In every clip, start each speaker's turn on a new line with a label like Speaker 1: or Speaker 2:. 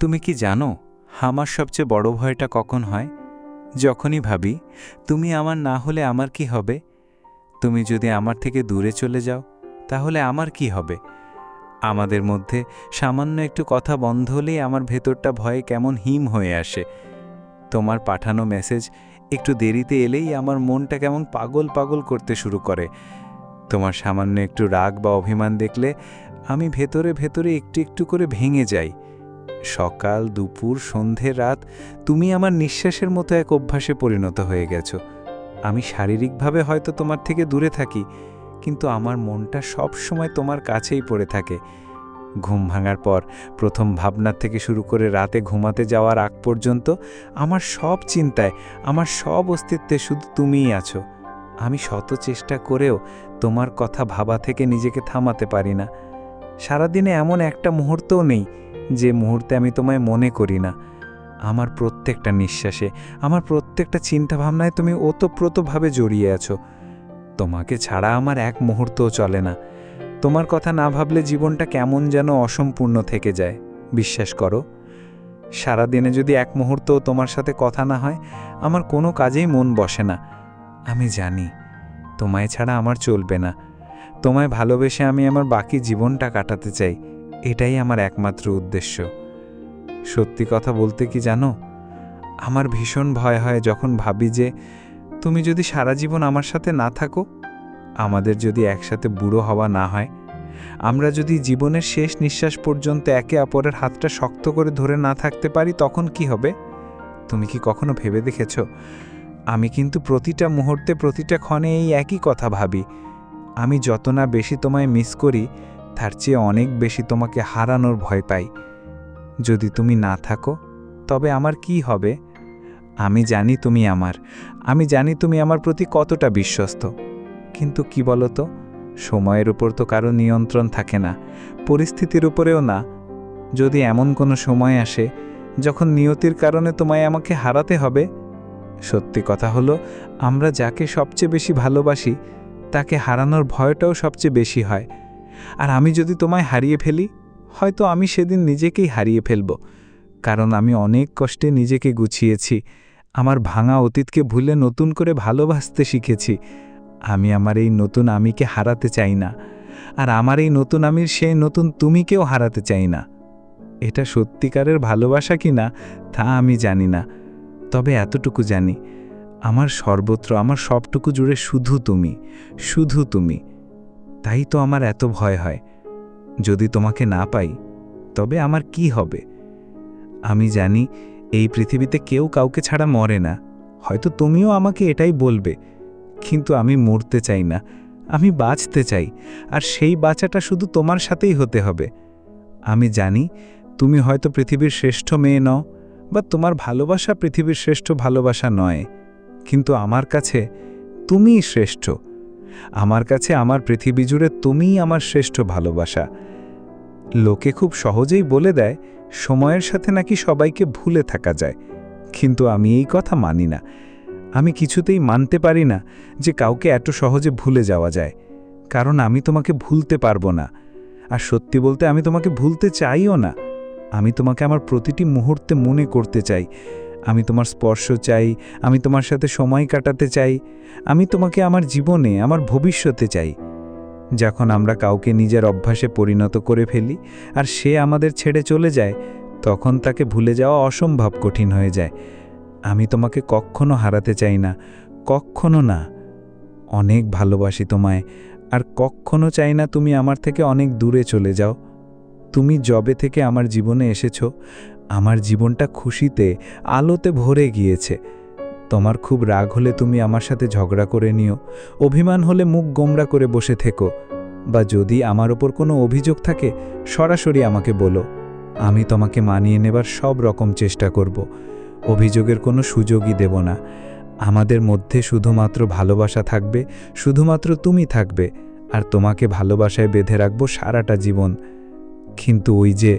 Speaker 1: তুমি কি জানো, আমার সবচেয়ে বড় ভয়টা কখন হয়? যখনই ভাবি, তুমি আমার না হলে আমার কি হবে? তুমি যদি আমার থেকে দূরে চলে যাও, তাহলে আমার কি হবে? আমাদের মধ্যে সামান্য একটু কথা বন্ধ হলেই আমার ভেতরটা ভয়ে কেমন হিম হয়ে আসে। তোমার পাঠানো মেসেজ একটু দেরিতে এলেই আমার মনটা কেমন পাগল পাগল করতে শুরু করে। তোমার সামান্য একটু রাগ বা অভিমান দেখলে আমি ভেতরে ভেতরে একটু একটু করে ভেঙে যাই। সকাল, দুপুর, সন্ধে, রাত তুমি আমার নিঃশ্বাসের মতো এক অভ্যাসে পরিণত হয়ে গেছো। আমি শারীরিকভাবে হয়তো তোমার থেকে দূরে থাকি, কিন্তু আমার মনটা সব সময় তোমার কাছেই পড়ে থাকে। ঘুম ভাঙার পর, প্রথম ভাবনার থেকে শুরু করে রাতে ঘুমাতে যাওয়ার আগ পর্যন্ত আমার সব চিন্তায়, আমার সব অস্তিত্বে শুধু তুমিই আছো। আমি শত চেষ্টা করেও তোমার কথা ভাবা থেকে নিজেকে থামাতে পারি না। সারাদিনে এমন একটা মুহূর্তও নেই যে মুহূর্তে আমি তোমায় মনে করি না, আমার প্রত্যেকটা নিঃশ্বাসে, আমার প্রত্যেকটা চিন্তাভাবনায় তুমি ওতপ্রোতভাবে জড়িয়ে আছো। তোমাকে ছাড়া আমার এক মুহূর্তও চলে না। তোমার কথা না ভাবলে জীবনটা কেমন যেন অসম্পূর্ণ থেকে যায়। বিশ্বাস করো, সারাদিনে যদি এক মুহূর্তও তোমার সাথে কথা না হয়, আমার কোনো কাজেই মন বসে না। আমি জানি, তোমায় ছাড়া আমার চলবে না। তোমায় ভালোবেসে আমি আমার বাকি জীবনটা কাটাতে চাই। এটাই আমার একমাত্র উদ্দেশ্য। সত্যি কথা বলতে কি জানো? আমার ভীষণ ভয় হয় যখন ভাবি যে তুমি যদি সারা জীবন আমার সাথে না থাকো, আমাদের যদি একসাথে বুড়ো হওয়া না হয়, আমরা যদি জীবনের শেষ নিঃশ্বাস পর্যন্ত একে অপরের হাতটা শক্ত করে ধরে না থাকতে পারি, তখন কি হবে? তুমি কি কখনো ভেবে দেখেছ? আমি কিন্তু প্রতিটা মুহূর্তে, প্রতিটা ক্ষণে এই একই কথা ভাবি। আমি যত না বেশি তোমায় মিস করি তার চেয়ে অনেক বেশি তোমাকে হারানোর ভয় পাই। যদি তুমি না থাকো, তবে আমার কি হবে? আমি জানি তুমি আমার। আমি জানি তুমি আমার প্রতি কতটা বিশ্বস্ত। কিন্তু কি বলো তো সময়ের উপর তো কারও নিয়ন্ত্রণ থাকে না, পরিস্থিতির উপরেও না। যদি এমন কোনো সময় আসে, যখন নিয়তির কারণে তোমায় আমাকে হারাতে হবে? সত্যি কথা হলো, আমরা যাকে সবচেয়ে বেশি ভালোবাসি, তাকে হারানোর ভয়টাও সবচেয়ে বেশি হয়। আর আমি যদি তোমায় হারিয়ে ফেলি, হয়তো আমি সেদিন নিজেকেই হারিয়ে ফেলব, কারণ আমি অনেক কষ্টে নিজেকে গুছিয়েছি। আমার ভাঙা অতীতকে ভুলে নতুন করে ভালোবাসতে শিখেছি। আমি আমার এই নতুন আমিকে হারাতে চাই না, আর আমার এই নতুন আমির সেই নতুন তুমিকেও হারাতে চাই না। এটা সত্যিকারের ভালোবাসা কি না, তা আমি জানি না, তবে এতটুকু জানি, আমার সর্বত্র, আমার সবটুকু জুড়ে শুধু তুমি শুধু তুমি। তাই তো আমার এত ভয় হয়। যদি তোমাকে না পাই, তবে আমার কি হবে? আমি জানি এই পৃথিবীতে কেউ কাউকে ছাড়া মরে না। হয়তো তুমিও আমাকে এটাই বলবে। কিন্তু আমি মরতে চাই না। আমি বাঁচতে চাই। আর সেই বাঁচাটা শুধু তোমার সাথেই হতে হবে। আমি জানি তুমি হয়তো পৃথিবীর শ্রেষ্ঠ মেয়ে নও বা তোমার ভালোবাসা পৃথিবীর শ্রেষ্ঠ ভালোবাসা নয়। কিন্তু আমার কাছে তুমিই শ্রেষ্ঠ। আমার কাছে আমার পৃথিবী জুড়ে তুমিই আমার শ্রেষ্ঠ ভালোবাসা। লোকে খুব সহজেই বলে দেয়, সময়ের সাথে নাকি সবাইকে ভুলে থাকা যায়। কিন্তু আমি এই কথা মানি না। আমি কিছুতেই মানতে পারি না যে কাউকে এত সহজে ভুলে যাওয়া যায়। কারণ আমি তোমাকে ভুলতে পারব না। আর সত্যি বলতে আমি তোমাকে ভুলতে চাইও না। আমি তোমাকে আমার প্রতিটি মুহূর্তে মনে করতে চাই। আমি তোমার স্পর্শ চাই, আমি তোমার সাথে সময় কাটাতে চাই, আমি তোমাকে আমার জীবনে, আমার ভবিষ্যতে চাই। যখন আমরা কাউকে নিজের অভ্যাসে পরিণত করে ফেলি আর সে আমাদের ছেড়ে চলে যায়, তখন তাকে ভুলে যাওয়া অসম্ভব কঠিন হয়ে যায়। আমি তোমাকে কখনো হারাতে চাই না, কখনো না। অনেক ভালোবাসি তোমায়, আর কখনো চাই না তুমি আমার থেকে অনেক দূরে চলে যাও। তুমি জবে থেকে আমার জীবনে এসেছ আমার জীবনটা খুশিতে, আলোতে ভরে গিয়েছে। তোমার খুব রাগ হলে তুমি আমার সাথে ঝগড়া করে নিও। অভিমান হলে মুখ গোমরা করে বসে থেকো। বা যদি আমার ওপর কোনো অভিযোগ থাকে, সরাসরি আমাকে বলো। আমি তোমাকে মানিয়ে নেবার সব রকম চেষ্টা করব। অভিযোগের কোনো সুযোগই দেব না। আমাদের মধ্যে শুধুমাত্র ভালোবাসা থাকবে, শুধুমাত্র তুমি থাকবে। আর তোমাকে ভালোবাসায় বেঁধে রাখব সারাটা জীবন। কিন্তু ওই যে,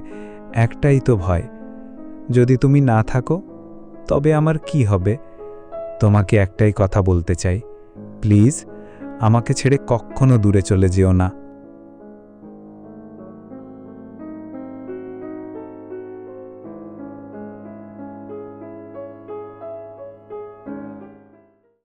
Speaker 1: একটাই তো ভয়। যদি তুমি না থাকো, তবে আমার কি হবে? তোমাকে একটাই কথা বলতে চাই। প্লিজ, আমাকে ছেড়ে কখনো দূরে চলে যেও না।